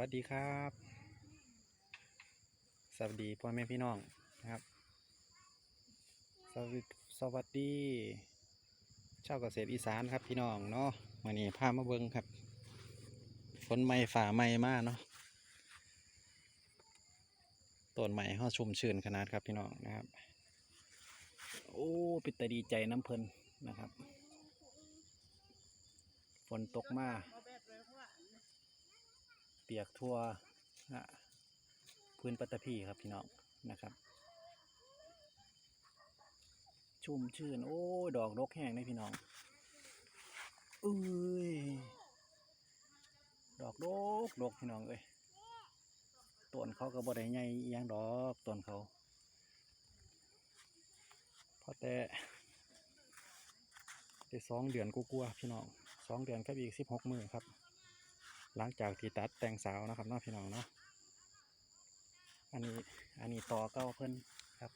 วัสดีครับ สวัสดีพ่อแม่พี่น้องนะครับ สวัสดีสวัสดีชาวเกษตรอีสานครับพี่น้องเนาะวันนี้พามาเบิ้งครับ ฝนใหม่ฝ่าใหม่มากเนาะต้นใหม่เขาชุ่มชื้นขนาดครับพี่น้องนะครับ โอ้ปิต่ดีใจน้ำเพลินนะครับ ฝนตกมา เปียกทั่วพื้นปัตตภีครับพี่น้องนะครับ ชุ่มชื่น โอ้ยดอกดกแห้งเลยพี่น้องเอ้ยดอกดกดกพี่น้องเอ้ยต้นเขาก็บ่ได้ใหญ่ยังดอกต้นเขาพอแต่ได้สองเดือนกลัวๆพี่น้องสองเดือนกับอีกสิบหกมือครับ หลังจากที่ตัดแต่งสาวนะครับเนาะพี่น้องเนาะอันนี้อันนี้ต่อเก้าเพิ่นครับ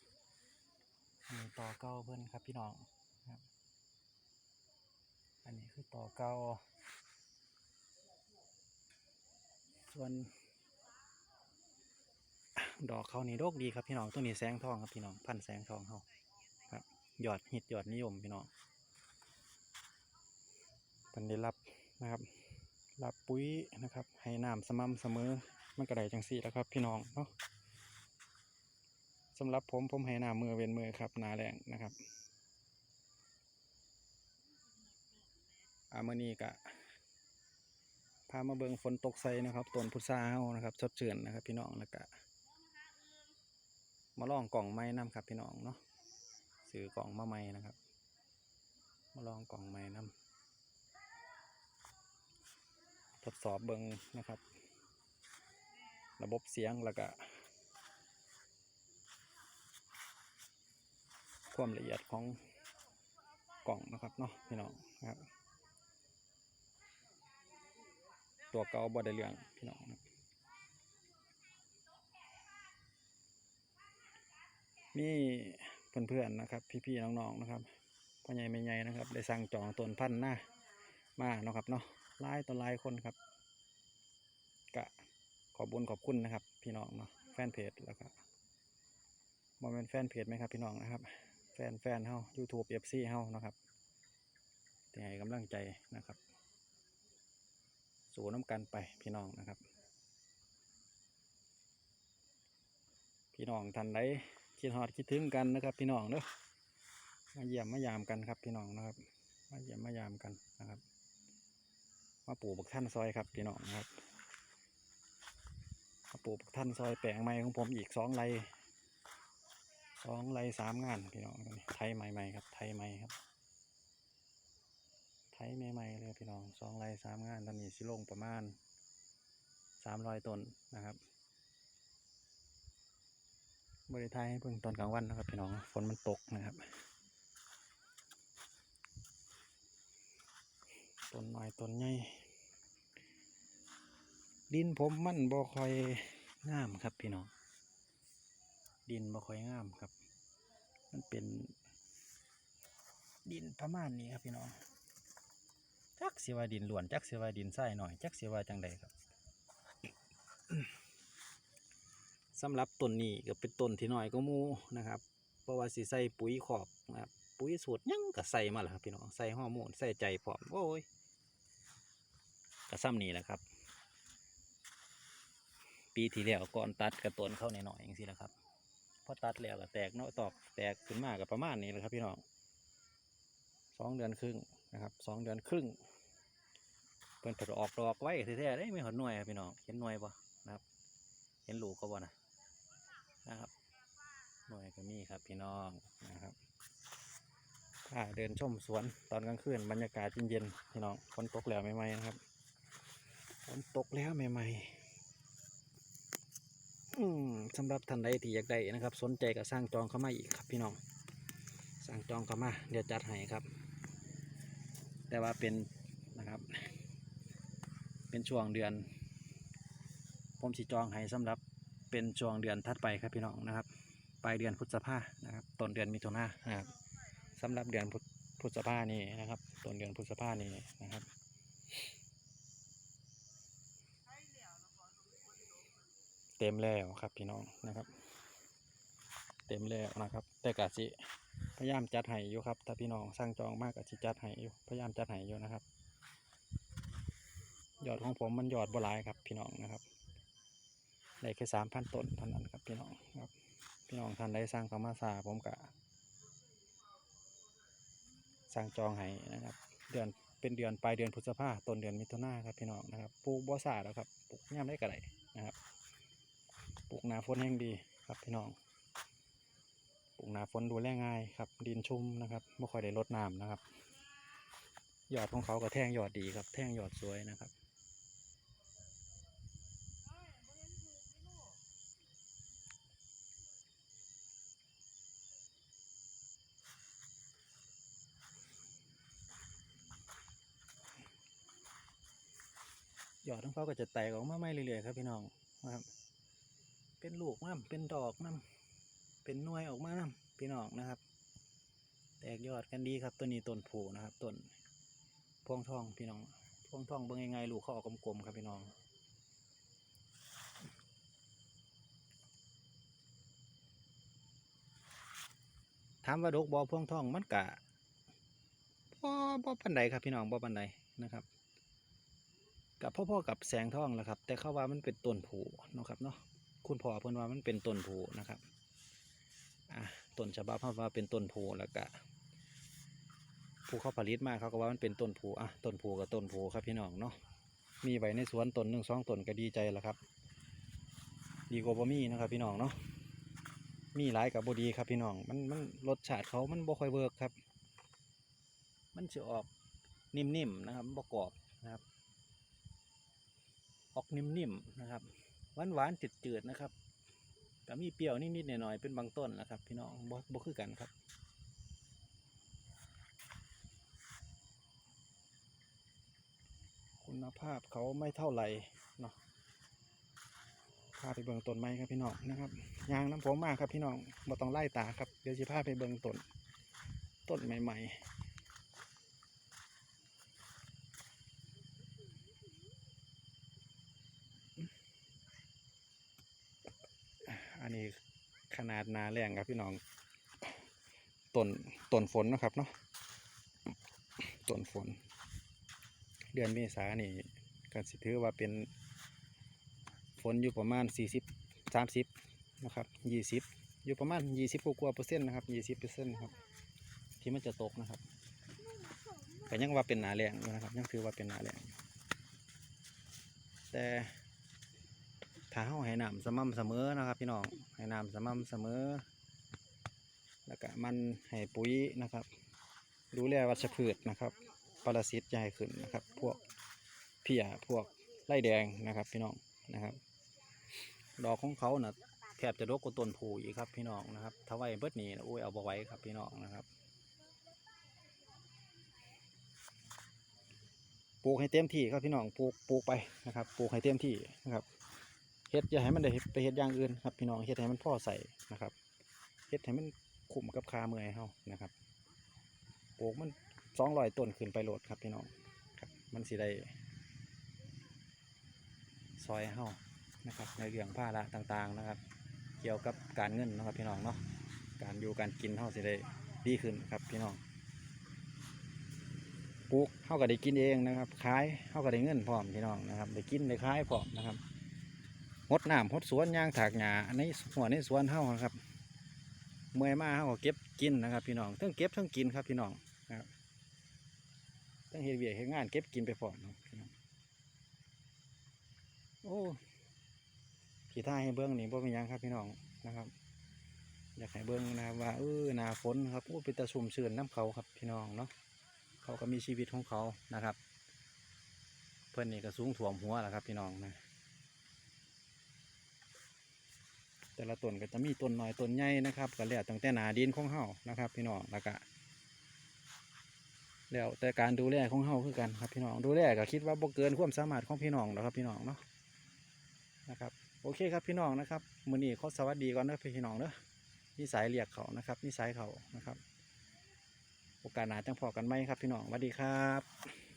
อันนี้ต่อเก้าเพิ่นครับพี่น้องครับ อันนี้คือต่อเก้าส่วนดอกเขานี่โดกดีครับพี่น้องตัวนี้แสงทองครับพี่น้องพันแสงทองเขาครับยอดฮิตยอดนิยมพี่น้องเพิ่นได้รับนะครับ รับปุ๋ยนะครับ ให้น้ำสม่ำเสมอมันก็ได้จังสี่แล้วครับ พี่น้องเนาะสำหรับผมผมให้น้ำมือเว้นมือครับนาแรงนะครับอามื่อนี้กะพามาเบิงฝนตกใส่นะครับต้นพุทราเฮานะครับสดชื่นนะครับ พี่น้องแล้วก็มาลองกล่องไม้น้ำครับ พี่น้องเนาะซื้อกล่องมาไม้นะครับ มาลองกล่องไม้น้ำ ทดสอบเบิงนะครับ ระบบเสียงแล้วก็ความละเอียดของกล่องนะครับเนาะพี่น้องนะครับ ตัวเก่าบอดเรื่องพี่น้องนะนี่เพื่อนๆนะครับ พี่ๆน้องๆนะครับพ่อใหญ่แม่ใหญ่นะครับ ได้สั่งจองต้นพันธุ์หน้ามาเนาะครับเนาะ หลายต่อหลายคนครับกะขอบุญขอบคุณนะครับ พี่น้องเนาะแฟนเพจแล้วก็บอเป็นแฟนเพจไหมครับพี่น้องนะครับ แฟนแฟนเฮา YouTube FC เฮานะครับที่ให้กำลังใจนะครับ สู่น้ำกันไปพี่น้องนะครับ พี่น้องท่านใดคิดฮอดคิดถึงกันนะครับ พี่น้องเนาะมาเยี่ยมมายามกันครับพี่น้องนะครับ มาเยี่ยมมายามกันนะครับ มาปลูกบักท่านซอยครับพี่น้องนะครับมาปลูกบักท่านซอยแปลงใหม่ของผมอีกสองไรสองไรสามงานพี่น้องไทยใหม่ๆครับไทยใหม่ครับไทยใหม่ๆเลยพี่น้องสองไรสามงานตอนนี้สิลงประมาณสามร้อยต้นนะครับบริไทยให้เพิ่งตอนกลางวันนะครับพี่น้องฝนมันตกนะครับต้นน้อยต้นใหญ่ ดินผมมันบ่ค่อยงามครับพี่น้อง ดินบ่ค่อยงามครับ มันเป็น ดินประมาณนี้ครับพี่น้อง จักสิว่าดินล้วน จักสิว่าดินทรายหน่อย จักสิว่าจังใดครับสำหรับต้นนี้ก็เป็นต้นที่น้อยก็มูนะครับเพราะว่าสิใส่ปุ๋ยขอกนะครับปุ๋ยสูตรยังก็ใส่มาแล้วครับพี่น้องใส่ฮอร์โมนใส่ใจพร้อมโอ้ยกระซ้ำนี่แหละครับ ปีที่แล้วก่อนตัดกระต้นเข้าหน่อยๆอย่างนี้แหละครับพอตัดแล้วก็แตกเนาะตอกแตกขึ้นมากกับประมาณนี้แหละครับพี่น้องสองเดือนครึ่งนะครับสองเดือนครึ่งเพิ่นผลออกดอกไว้แท้ๆได้ไม่หดหน่วยครับพี่น้องเห็นหน่วยปะนะครับ เห็นลูกก็บ่นะนะครับหน่วยก็มีครับพี่น้องนะครับถ้าเดินชมสวนตอนกลางคืนบรรยากาศเย็นๆพี่น้องฝนตกแล้วใหม่ๆนะครับฝนตกแล้วใหม่ๆ สำหรับท่านใดที่อยากได้นะครับ สนใจก็สร้างจองเข้ามาอีกครับพี่น้องสร้างจองเข้ามาเดี๋ยวจัดให้ครับ แต่ว่าเป็นนะครับ เป็นช่วงเดือน ผมสิจองให้สำหรับเป็นช่วงเดือนถัดไปครับพี่น้องนะครับปลายเดือนพฤษภานะครับต้นเดือนมิถุนานะครับสำหรับเดือนพฤพฤษภานี่นะครับต้นเดือนพฤษภานี่นะครับ เต็มแล้วครับพี่น้องนะครับ เต็มแล้วนะครับ แต่กะสิพยายามจัดให้อยู่ครับ ถ้าพี่น้องสั่งจองมากกะสิจัดให้อยู่พยายามจัดให้อยู่นะครับยอดของผมมันยอดบ่หลายครับพี่น้องนะครับได้แค่สามพันต้นเท่านั้นครับพี่น้องครับพี่น้องท่านได้สร้างคำมาซาผมกะสั่งจองให้นะครับ เดือนเป็นเดือนปลายเดือนพฤษภาต้นเดือนมิถุนาครับพี่น้องนะครับปลูกบ่ซาแล้วครับปลูกย่ำได้กระไรนะครับ ปลูกนาฝนแห้งดีครับพี่น้อง ปลูกนาฝนดูแลง่ายครับ ดินชุ่มนะครับไม่ค่อยได้รดน้ำนะครับ ยอดของเขาก็แท่งยอดดีครับ แท่งยอดสวยนะครับยอดของเขาก็จะแตกออกมาไม่เรื่อยๆครับพี่น้องนะครับ เป็นลูกน้ำเป็นดอกน้ำเป็นหน่วยออกมาน้ำพี่น้องนะครับ แตกยอดกันดีครับตัวนี้ต้นผูนะครับต้นพวงทองพี่น้องพวงทองเบิ่งยังไงลูกเขาออกกลมๆครับพี่น้องถามว่าดกบอพวงทองมันกะบ่บ่ปันใดครับพี่น้องบ่ปันใดนะครับกับพ่อๆกับแสงทองแหละครับ แต่เขาว่ามันเป็นต้นผูเนาะครับเนาะ คุณพ่อเพิ่นว่ามันเป็นต้นผูนะครับอะต้นฉบับเขาว่าเป็นต้นผูแล้วก็ผู้เขาผลิตมาเขาก็ว่ามันเป็นต้นผูอะต้นผูกับต้นผูครับพี่น้องเนาะมีไว้ในสวนต้นหนึ่งสองต้นก็ดีใจแล้วครับ ดีกว่าบ่มีนะครับ พี่น้องเนาะมีหลายกับบ่ดีครับพี่น้อง มันมันรสชาติเขามันบ่ค่อยเวิร์กครับ มันจะออกนิ่มๆนะครับบ่กอบนะครับ ออกนิ่มๆนะครับ หวานหวานๆจืดนะครับก็มีเปรี้ยวนิดๆหน่อยๆเป็นบางต้นนะครับ พี่น้องบ่บ่คือกันครับคุณภาพเขาไม่เท่าไหร่เนาะพาไปเบิ่งต้นไม้ครับพี่น้องนะครับยางน้ำผมมากครับพี่น้องบ่ต้องไล่ตาครับเดี๋ยวจะพาไปเบิ่งต้นต้นใหม่ ๆ อันนี้ขนาดนาแรงครับพี่น้องต้นต้นฝนนะครับเนาะต้นฝน เดือนเมษานี่ก็สิถือว่าเป็นฝนอยู่ประมาณสี่สิบสามสิบนะครับยี่สิบอยู่ประมาณยี่สิบกว่าเปอร์เซ็นต์นะครับยี่สิบเปอร์เซ็นต์ครับที่มันจะตกนะครับแต่ยังว่าเป็นหนาแรงนะครับยังถือว่าเป็นหนาแรงแต่ ถ้าเฮาให้น้ำสม่ำเสมอนะครับ พี่น้องให้น้ำสม่ำเสมอ แล้วก็มันให้ปุ๋ยนะครับ ดูแลวัชพืชนะครับปรสิตจะให้ขึ้นนะครับ พวกเพียพวกไล่แดงนะครับ พี่น้องนะครับ ดอกของเขาเน่ะแทบจะรกกว่าต้นผูอีกครับ พี่น้องนะครับถ้าไว้เบิดนี้นะโอ้ยเอาบไหว้ครับพี่น้องนะครับปลูกให้เต็มที่ครับพี่น้องปลูกปลูกไปนะครับปลูกให้เต็มที่นะครับ เฮ็ดอย่าให้มันได้ไปเฮ็ดอย่างอื่นครับพี่น้องเฮ็ดให้มันพ่อใส่นะครับเฮ็ดให้มันคุ้มกับคาเมื่อยเฮานะครับปลูกมันสองร้อยต้นขึ้นไปโหลดครับพี่น้องครับ มันสิได้ซอยเฮานะครับ ในเรื่องภาระต่างๆนะครับ เกี่ยวกับการเงินนะครับพี่น้องเนาะการอยู่การกินเฮาสิได้ดีขึ้นครับพี่น้องปลูกเฮาก็ได้กินเองนะครับขายเฮาก็ได้เงินพร้อมพี่น้องนะครับได้กินได้ขายพร้อมนะครับ หดน้ำหดสวนยางถากหญ้าอันนี้หัวในสวนเฮานะครับ เมื่อยมาเฮาก็เก็บกินนะครับ พี่น้องทั้งเก็บทั้งกินครับพี่น้องครับทั้งเฮ็ดเวียกเฮ็ดงานเก็บกินไปพร้อมเนะพี่น้องโอ้ขี่ท่าให้เบิ้องนี่บ่เป็นยังครับพี่น้องนะครับ อยากให้เบิ้องนะครับว่าเออหนาฝนครับโอ้เป็นตะชุ่มชื่อนน้ำเขาครับพี่น้องเนาะเขาก็มีชีวิตของเขานะครับ เพื่อนนี่ก็สูงถ่วมหัวแหละครับพี่น้องนะ แต่ละต้นก็จะมีต้นน้อยต้นใหญ่นะครับก็แล้วตั้งแต่หนาดินของเฮานะครับ พี่น้องแล้วก็แล้วแต่การดูแลของเฮาคือกันครับพี่น้องดูแลก็คิดว่าบ่เกินความสามารถของพี่น้องหรอครับ พี่น้องเนาะนะครับโอเคครับพี่น้องนะครับมื้อนี้ขอสวัสดีก่อนเด้อพี่น้องเด้อนิสัยเรียกเขานะครับนิสัยเขานะครับ โอกาสหน้าจังพอกันไหมครับพี่น้องสวัสดีครับ